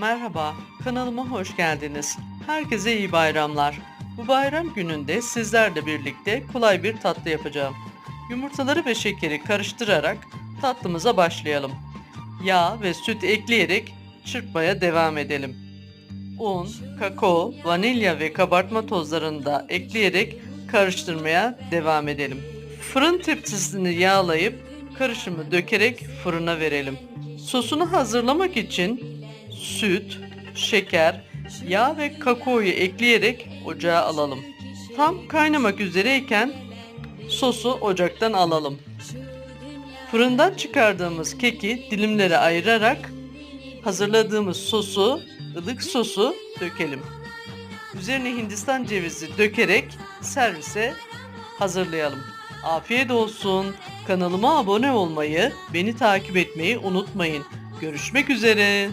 Merhaba, kanalıma hoş geldiniz. Herkese iyi bayramlar. Bu bayram gününde sizlerle birlikte kolay bir tatlı yapacağım. Yumurtaları ve şekeri karıştırarak tatlımıza başlayalım. Yağ ve süt ekleyerek çırpmaya devam edelim. Un, kakao, vanilya ve kabartma tozlarını da ekleyerek karıştırmaya devam edelim. Fırın tepsisini yağlayıp karışımı dökerek fırına verelim. Sosunu hazırlamak için süt, şeker, yağ ve kakaoyu ekleyerek ocağa alalım. Tam kaynamak üzereyken sosu ocaktan alalım. Fırından çıkardığımız keki dilimlere ayırarak hazırladığımız sosu, ılık sosu dökelim. Üzerine hindistan cevizi dökerek servise hazırlayalım. Afiyet olsun. Kanalıma abone olmayı, beni takip etmeyi unutmayın. Görüşmek üzere.